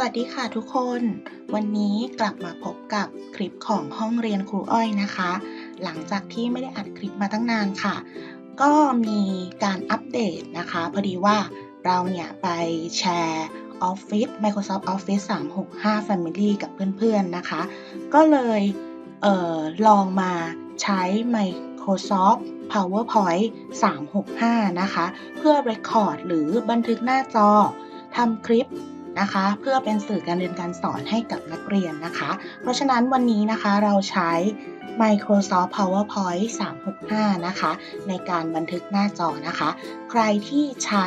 วัสดีค่ะทุกคน วันนี้กลับมาพบกับคลิปของห้องเรียนครูอ้อยนะคะ หลังจากที่ไม่ได้อัดคลิปมาตั้งนานค่ะ ก็มีการอัปเดตนะคะ พอดีว่าเราเนี่ยไปแชร์ Office Microsoft Office 365 Family กับเพื่อนๆนะคะ ก็เลยเออลองมาใช้ Microsoft PowerPoint 365 นะคะ เพื่อ Record หรือบันทึกหน้าจอทำคลิป นะคะ เพื่อเป็นสื่อการเรียนการสอนให้กับนักเรียนนะคะ เพราะฉะนั้นวันนี้นะคะเราใช้ Microsoft PowerPoint 365 นะคะ ในการบันทึกหน้าจอนะคะ ใครที่ใช้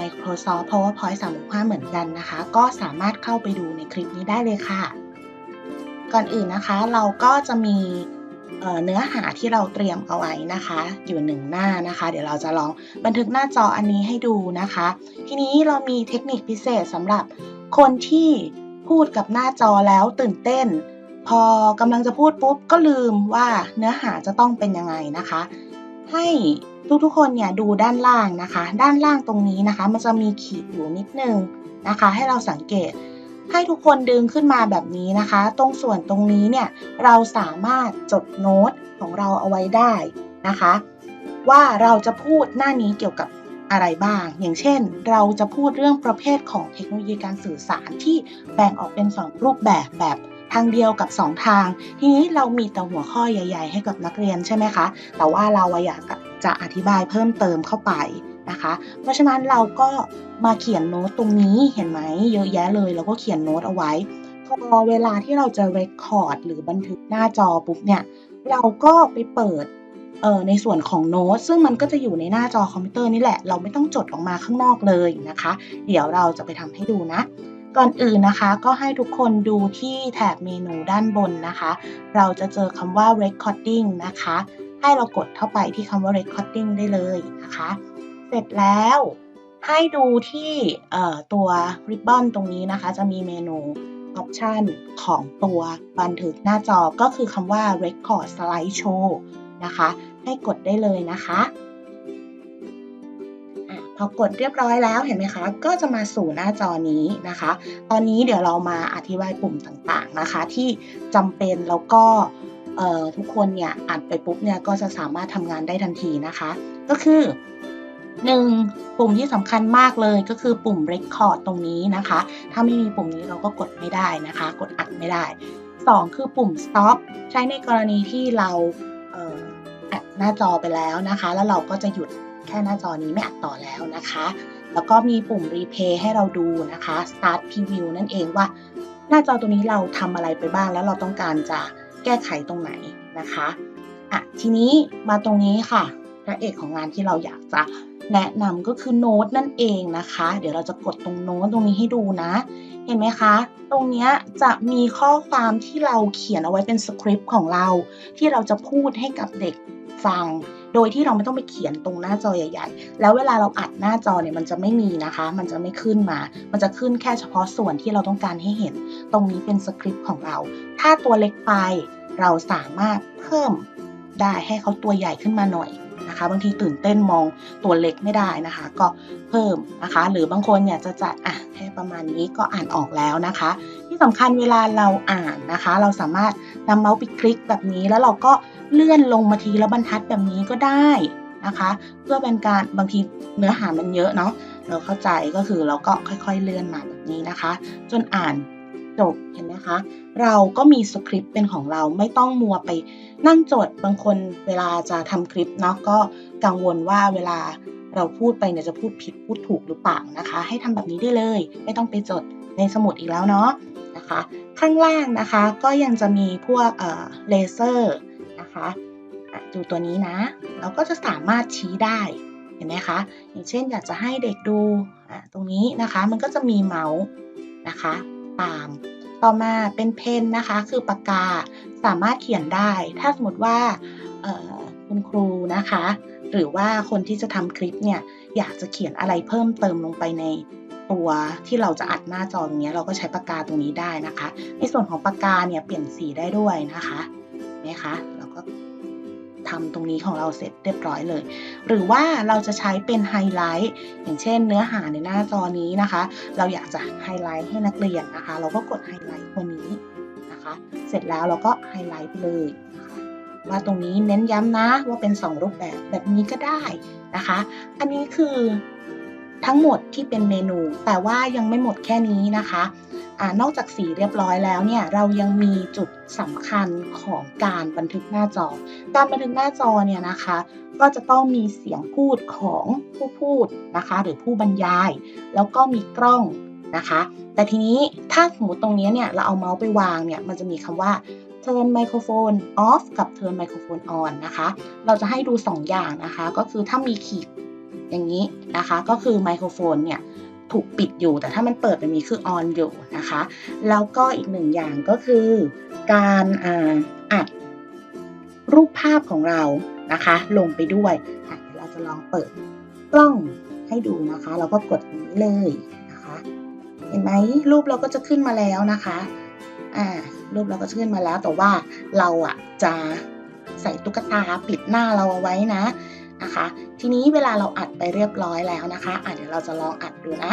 Microsoft PowerPoint 365 เหมือนกันนะคะ ก็สามารถเข้าไปดูในคลิปนี้ได้เลยค่ะ ก่อนอื่นนะคะเราก็จะมี เเนื้อหาที่เราเตรียมเอาไว้นะคะ อยู่หนึ่งหน้านะคะ เดี๋ยวเราจะลองบันทึกหน้าจออันนี้ให้ดูนะคะ ทีนี้เรามีเทคนิคพิเศษสำหรับคนที่พูดกับหน้าจอแล้วตื่นเต้น พอกำลังจะพูดปุ๊บก็ลืมว่าเนื้อหาจะต้องเป็นยังไงนะคะ ให้ทุกๆคนเนี่ยดูด้านล่างนะคะ ด้านล่างตรงนี้นะคะ มันจะมีขีดอยู่นิดนึงนะคะ ให้เราสังเกต ให้ทุกคนดึงขึ้นมาแบบนี้นะคะ ตรงส่วนตรงนี้เนี่ยเราสามารถจดโน้ตของเราเอาไว้ได้นะคะ ว่าเราจะพูดหน้านี้เกี่ยวกับอะไรบ้าง อย่างเช่น เราจะพูดเรื่องประเภทของเทคโนโลยีการสื่อสารที่แบ่งออกเป็น 2 รูปแบบแบบทางเดียวกับ 2 ทาง ทีนี้เรามีแต่หัวข้อใหญ่ ๆ ให้กับนักเรียนใช่ไหมคะ แต่ว่าเราอะอยากจะอธิบายเพิ่มเติมเข้าไปนะคะ เพราะฉะนั้นเราก็ มาเขียนโน้ตตรงนี้เห็นไหมเยอะแยะเลยเราก็เขียนโน้ตเอาไว้ พอเวลาที่เราจะ record หรือบันทึกหน้าจอปุ๊บเนี่ยเราก็ไปเปิดเอ่อในส่วนของโน้ตซึ่งมันก็จะอยู่ในหน้าจอคอมพิวเตอร์นี่แหละ เราไม่ต้องจดออกมาข้างนอกเลยนะคะ เดี๋ยวเราจะไปทำให้ดูนะ ก่อนอื่นนะคะก็ให้ทุกคนดูที่แถบเมนูด้านบนนะคะ เราจะเจอคำว่า recording นะคะ ให้เรากดเข้าไปที่คำว่า recording ได้เลยนะคะ เสร็จแล้ว ให้ดูที่ตัว ribbon ตรงนี้นะคะ จะมีเมนู option ของตัวบันทึกหน้าจอก็คือคำว่า record slideshow นะคะ ให้กดได้เลยนะคะอะพอกดเรียบร้อยแล้วเห็นไหมคะ ก็จะมาสู่หน้าจอนี้นะคะ ตอนนี้เดี๋ยวเรามาอธิบายปุ่มต่างๆนะคะ ที่จำเป็นแล้วก็ทุกคนเนี่ยอัดไปปุ๊บเนี่ยก็จะสามารถทำงานได้ทันทีนะคะ ก็คือ 1. ปุ่มที่สำคัญมากเลยก็คือปุ่ม record ตรงนี้นะคะ ถ้าไม่มีปุ่มนี้เราก็กดไม่ได้นะคะ กดอัดไม่ได้ 2. คือปุ่ม stop ใช้ในกรณีที่เราเอัดหน้าจอไปแล้วนะคะ แล้วเราก็จะหยุดแค่หน้าจอนี้ไม่อัดต่อแล้วนะคะ แล้วก็มีปุ่ม replay ให้เราดูนะคะ start preview นั่นเองว่า หน้าจอตัวนี้เราทำอะไรไปบ้าง แล้วเราต้องการจะแก้ไขตรงไหนนะคะอะทีนี้มาตรงนี้ค่ะพระเอกของงานที่เราอยากจะ แนะนำก็คือโน้ตนั่นเองนะคะ เดี๋ยวเราจะกดตรงโน้ตตรงนี้ให้ดูนะ เห็นไหมคะ ตรงนี้จะมีข้อความที่เราเขียนเอาไว้เป็นสคริปต์ของเรา ที่เราจะพูดให้กับเด็กฟัง โดยที่เราไม่ต้องไปเขียนตรงหน้าจอใหญ่ ๆ แล้วเวลาเราอัดหน้าจอเนี่ยมันจะไม่มีนะคะ มันจะไม่ขึ้นมา มันจะขึ้นแค่เฉพาะส่วนที่เราต้องการให้เห็น ตรงนี้เป็นสคริปต์ของเรา ถ้าตัวเล็กไป เราสามารถเพิ่มได้ให้เขาตัวใหญ่ขึ้นมาหน่อย นะคะ บางทีตื่นเต้นมองตัวเล็กไม่ได้นะคะ ก็เพิ่มนะคะ หรือบางคนเนี่ยจะจัดอะแค่ประมาณนี้ก็อ่านออกแล้วนะคะ ที่สำคัญเวลาเราอ่านนะคะ เราสามารถนำเมาส์ไปคลิกแบบนี้ แล้วเราก็เลื่อนลงมาทีละบรรทัดแบบนี้ก็ได้นะคะ เพื่อเป็นการบางทีเนื้อหามันเยอะเนาะเราเข้าใจก็คือเราก็ค่อยๆเลื่อนมาแบบนี้นะคะ จนอ่าน จบเห็นไหมคะ เราก็มีสคริปต์เป็นของเราไม่ต้องมัวไปนั่งจดบางคนเวลาจะทำคลิปเนาะก็กังวลว่าเวลาเราพูดไปเนี่ยจะพูดผิดพูดถูกหรือเปล่านะคะ ให้ทำแบบนี้ได้เลย ไม่ต้องไปจดในสมุดอีกแล้วเนาะนะคะ ข้างล่างนะคะก็ยังจะมีพวกเอ่อเลเซอร์นะคะดูตัวนี้นะ เราก็จะสามารถชี้ได้เห็นไหมคะ อย่างเช่นอยากจะให้เด็กดูตรงนี้นะคะ มันก็จะมีเมาส์นะคะ ตาม ต่อมาเป็นเพนนะคะ คือปากกาสามารถเขียนได้ ถ้าสมมติว่าคุณครูนะคะ หรือว่าคนที่จะทำคลิปเนี่ยอยากจะเขียนอะไรเพิ่มเติมลงไปในตัวที่เราจะอัดหน้าจอตรงนี้เราก็ใช้ปากกาตรงนี้ได้นะคะ ในส่วนของปากกาเนี่ยเปลี่ยนสีได้ด้วยนะคะเห็นไหมคะเราก็ ทำตรงนี้ของเราเสร็จเรียบร้อยเลย หรือว่าเราจะใช้เป็นไฮไลท์อย่างเช่น เนื้อหาในหน้าจอนี้นะคะ เราอยากจะไฮไลท์ให้นักเรียนนะคะ เราก็กดไฮไลท์ตัวนี้นะคะ เสร็จแล้วเราก็ไฮไลท์ไปเลยนะคะว่าตรงนี้เน้นย้ำนะว่าเป็น 2 รูปแบบแบบนี้ก็ได้นะคะ อันนี้คือ ทั้งหมดที่เป็นเมนู แต่ว่ายังไม่หมดแค่นี้นะคะอนอกจากสีเรียบร้อยแล้วเนี่ยเรายังมีจุดสำคัญของการบันทึกหน้าจอ การบันทึกหน้าจอเนี่ยนะคะ ก็จะต้องมีเสียงพูดของผู้พูดนะคะ หรือผู้บรรยาย แล้วก็มีกล้องนะคะ แต่ทีนี้ถ้าสมมติตรงนี้เนี่ยเราเอาเมาส์ไปวางเนี่ยมันจะมีคำว่า turn microphone off กับ turn microphone on นะคะ เราจะให้ดู 2 อย่างนะคะ ก็คือถ้ามีขีด อย่างนี้นะคะ ก็คือไมโครโฟนเนี่ยถูกปิดอยู่แต่ถ้ามันเปิดแบบนี้คือ on อยู่นะคะ แล้วก็อีกหนึ่งอย่างก็คือการอ,าอัดรูปภาพของเรานะคะ ลงไปด้วยเดี๋ยวเราจะลองเปิดกล้องให้ดูนะคะ เราก็กดนี้เลยนะคะ เห็นไหมรูปเราก็จะขึ้นมาแล้วนะคะอ่ารูปเราก็ขึ้นมาแล้วแต่ว่าเราอะจะใส่ตุ๊กตาปิดหน้าเราเอาไว้นะ นะคะ ทีนี้เวลาเราอัดไปเรียบร้อยแล้วนะคะอะเดี๋ยวเราจะลองอัดดูนะ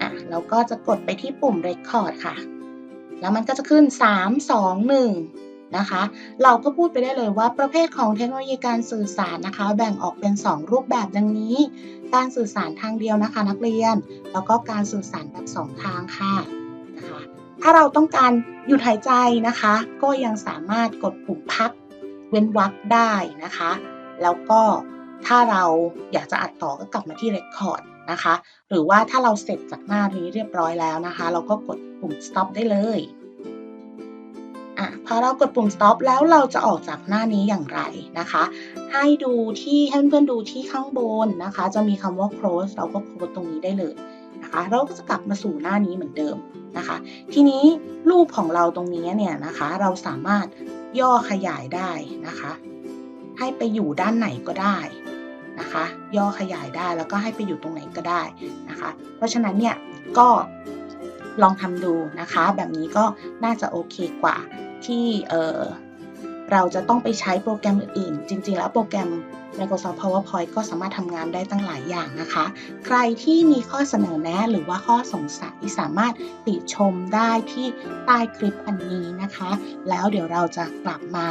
อะเราก็จะกดไปที่ปุ่ม Record ค่ะ แล้วมันก็จะขึ้น 3 2 1 นะคะ เราก็พูดไปได้เลยว่าประเภทของเทคโนโลยีการสื่อสารนะคะ แบ่งออกเป็น 2 รูปแบบดังนี้ การสื่อสารทางเดียวนะคะ นักเรียน แล้วก็การสื่อสารแบบ 2 ทางค่ะนะคะถ้าเราต้องการหยุดหายใจนะคะ ก็ยังสามารถกดปุ่มพักเว้นวรรคได้นะคะ แล้วก็ ถ้าเราอยากจะอัดต่อก็กลับมาที่ Record นะคะ หรือว่าถ้าเราเสร็จจากหน้านี้เรียบร้อยแล้วนะคะ เราก็กดปุ่ม stop ได้เลยอะพอเรากดปุ่ม stop แล้วเราจะออกจากหน้านี้อย่างไรนะคะ ให้ดูที่ให้เพื่อนๆดูที่ข้างบนนะคะ จะมีคำว่า close เราก็โคดตรงนี้ได้เลยนะคะ เราก็จะกลับมาสู่หน้านี้เหมือนเดิมนะคะ ทีนี้รูปของเราตรงนี้เนี่ยนะคะ เราสามารถย่อขยายได้นะคะ ให้ไปอยู่ด้านไหนก็ได้ นะคะ ย่อขยายได้แล้วก็ให้ไปอยู่ตรงไหนก็ได้นะคะ เพราะฉะนั้นเนี่ยก็ลองทำดูนะคะ แบบนี้ก็น่าจะโอเคกว่าที่เออเราจะต้องไปใช้โปรแกรมอื่นๆ จริงๆ แล้วโปรแกรม Microsoft PowerPoint ก็สามารถทำงานได้ตั้งหลายอย่างนะคะ ใครที่มีข้อเสนอแนะหรือว่าข้อสงสัยสามารถติชมได้ที่ใต้คลิปอันนี้นะคะ แล้วเดี๋ยวเราจะกลับมา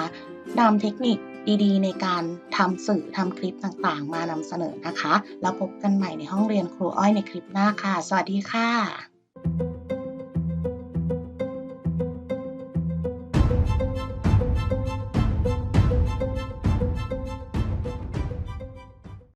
นำเทคนิค ดีๆ ในการทำสื่อทำคลิปต่างๆ มานำเสนอนะคะ แล้วพบกันใหม่ในห้องเรียนครูอ้อยในคลิปหน้าค่ะ สวัสดีค่ะ